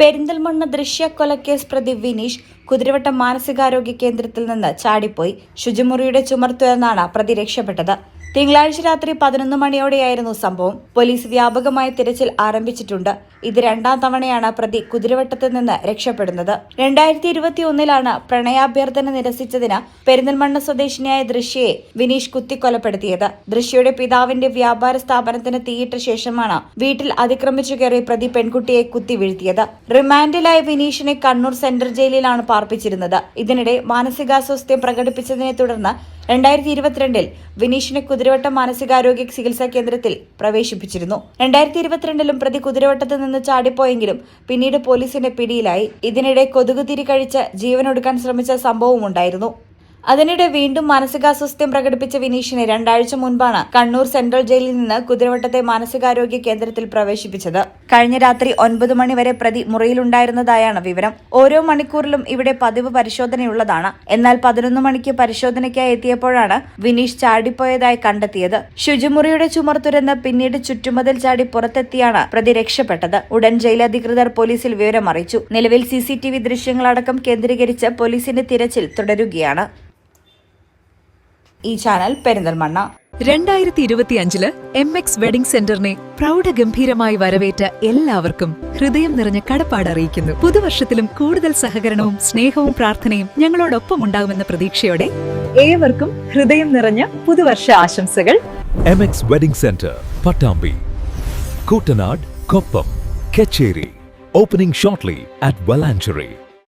പെരിന്തൽമണ്ണ ദൃശ്യക്കൊലക്കേസ് പ്രതി വിനീഷ് കുതിരവട്ടം മാനസികാരോഗ്യ കേന്ദ്രത്തിൽ നിന്ന് ചാടിപ്പോയി. ശുചിമുറിയുടെ ചുമർ തുറന്നാണ് പ്രതി രക്ഷപ്പെട്ടത്. തിങ്കളാഴ്ച രാത്രി പതിനൊന്ന് മണിയോടെയായിരുന്നു സംഭവം. പോലീസ് വ്യാപകമായ തിരച്ചിൽ ആരംഭിച്ചിട്ടുണ്ട്. ഇത് രണ്ടാം തവണയാണ് പ്രതി കുതിരവട്ടത്ത് നിന്ന് രക്ഷപ്പെടുന്നത്. രണ്ടായിരത്തി ഇരുപത്തി ഒന്നിലാണ് പ്രണയാഭ്യർത്ഥന നിരസിച്ചതിന് പെരിന്തൽമണ്ണ സ്വദേശിനിയായ ദൃശ്യയെ വിനീഷ് കുത്തിക്കൊലപ്പെടുത്തിയത്. ദൃശ്യയുടെ പിതാവിന്റെ വ്യാപാര സ്ഥാപനത്തിന് തീയിട്ട ശേഷമാണ് വീട്ടിൽ അതിക്രമിച്ചു കയറി പ്രതി പെൺകുട്ടിയെ കുത്തി വീഴ്ത്തിയത്. റിമാൻഡിലായ വിനീഷിനെ കണ്ണൂർ സെൻട്രൽ ജയിലിലാണ് പാർപ്പിച്ചിരുന്നത്. ഇതിനിടെ മാനസികാസ്വാസ്ഥ്യം പ്രകടിപ്പിച്ചതിനെ തുടർന്ന് രണ്ടായിരത്തി ഇരുപത്തിരണ്ടിൽ വിനീഷിനെ കുതിരവട്ടം മാനസികാരോഗ്യ ചികിത്സാ കേന്ദ്രത്തിൽ പ്രവേശിപ്പിച്ചിരുന്നു. രണ്ടായിരത്തി ഇരുപത്തിരണ്ടിലും പ്രതി കുതിരവട്ടത്ത് നിന്ന് ചാടിപ്പോയെങ്കിലും പിന്നീട് പോലീസിന്റെ പിടിയിലായി. ഇതിനിടെ കൊതുകുതിരി കഴിച്ച് ജീവനൊടുക്കാൻ ശ്രമിച്ച സംഭവമുണ്ടായിരുന്നു അതിനിടെ വീണ്ടും മാനസികാസ്വാസ്ഥ്യം പ്രകടിപ്പിച്ച വിനീഷിനെ രണ്ടാഴ്ച മുൻപാണ് കണ്ണൂർ സെൻട്രൽ ജയിലിൽ നിന്ന് കുതിരവട്ടത്തെ മാനസികാരോഗ്യ കേന്ദ്രത്തിൽ പ്രവേശിപ്പിച്ചത്. കഴിഞ്ഞ രാത്രി ഒൻപത് മണിവരെ പ്രതി മുറിയിലുണ്ടായിരുന്നതായാണ് വിവരം. ഓരോ മണിക്കൂറിലും ഇവിടെ പതിവ് പരിശോധനയുള്ളതാണ്. എന്നാൽ പതിനൊന്ന് മണിക്ക് പരിശോധനയ്ക്കായി എത്തിയപ്പോഴാണ് വിനീഷ് ചാടിപ്പോയതായി കണ്ടെത്തിയത്. ശുചിമുറിയുടെ ചുമർ തുരന്ന് പിന്നീട് ചുറ്റുമതിൽ ചാടി പുറത്തെത്തിയാണ് പ്രതി രക്ഷപ്പെട്ടത്. ഉടൻ ജയിലധികൃതർ പോലീസിൽ വിവരം അറിയിച്ചു നിലവിൽ സിസിടിവി ദൃശ്യങ്ങളടക്കം കേന്ദ്രീകരിച്ച് പോലീസിന്റെ തിരച്ചിൽ തുടരുകയാണ്. ഈ ചാനൽ പെരിന്തൽമണ്ണ. രണ്ടായിരത്തി ഇരുപത്തി അഞ്ചിൽ എം എക്സ് വെഡിംഗ് സെന്ററിനെ പ്രൗഢഗംഭീരമായി വരവേറ്റ എല്ലാവർക്കും ഹൃദയം നിറഞ്ഞ കടപ്പാട് അറിയിക്കുന്നു. പുതുവർഷത്തിലും കൂടുതൽ സഹകരണവും സ്നേഹവും പ്രാർത്ഥനയും ഞങ്ങളോടൊപ്പം ഉണ്ടാകുമെന്ന പ്രതീക്ഷയോടെ ഏവർക്കും ഹൃദയം നിറഞ്ഞ പുതുവർഷ ആശംസകൾ. M X wedding centre Pattambi. Koottanad Koppam Kacheri. Opening shortly at Valanchery